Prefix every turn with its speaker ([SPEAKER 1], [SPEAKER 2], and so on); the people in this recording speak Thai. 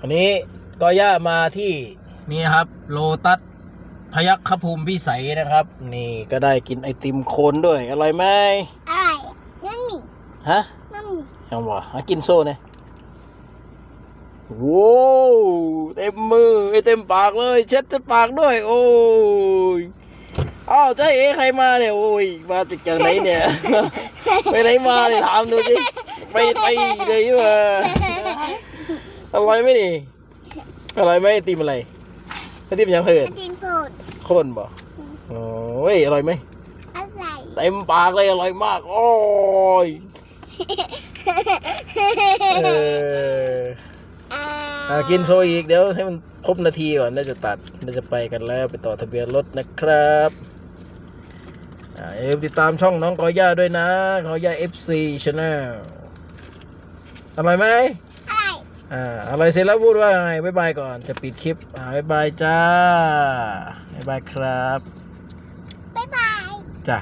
[SPEAKER 1] อันนี้ก็ย่ามาที่นี่ครับ โลตัสพยัคฆภูมิพิสัยนะครับ นี่ก็ได้กินไอติมโคนด้วย อร่อยไหม
[SPEAKER 2] อะไรนั่นนี่
[SPEAKER 1] ฮะ
[SPEAKER 2] นั่นนี่
[SPEAKER 1] ยังวะหากินโซ่เนี่ยโว้วเต็มมือไอเต็มปากเลย เช็ดเต็มปากด้วย โอ้ยอ้าวเจ้าเอ๋ใครมาเนี่ยโอ้ยมาจากจากไหนเนี่ยไปไหนมาเนี่ยถามดูสิไปไปเลยมา อร่อยไหมนี่อร่อยไหมไอติมอะไรไอติมยังเพิ่น
[SPEAKER 2] กินโผด
[SPEAKER 1] โคนบ่โอ้ยอร่อยไหม
[SPEAKER 2] อะไร
[SPEAKER 1] เต็มปากเลยอร่อยมาก โอ้ยเออ
[SPEAKER 2] อ่า
[SPEAKER 1] อะกินโชว์อีกเดี๋ยวให้มันครบนาทีก่อนน่าจะตัดน่าจะไปกันแล้วไปต่อทะเบียนรถนะครับอ่าอย่าลืมติดตามช่องน้องกอย่าด้วยนะกอย่า FC Channel อร่อยไหม
[SPEAKER 2] อะไร
[SPEAKER 1] อ่าอร่อยเสร็จแล้วพูดว่าไงบ๊ายบายก่อนจะปิดคลิปอ่าบ๊ายบายจ้าบ๊ายบายครับ
[SPEAKER 2] บ๊ายบาย
[SPEAKER 1] จ้ะ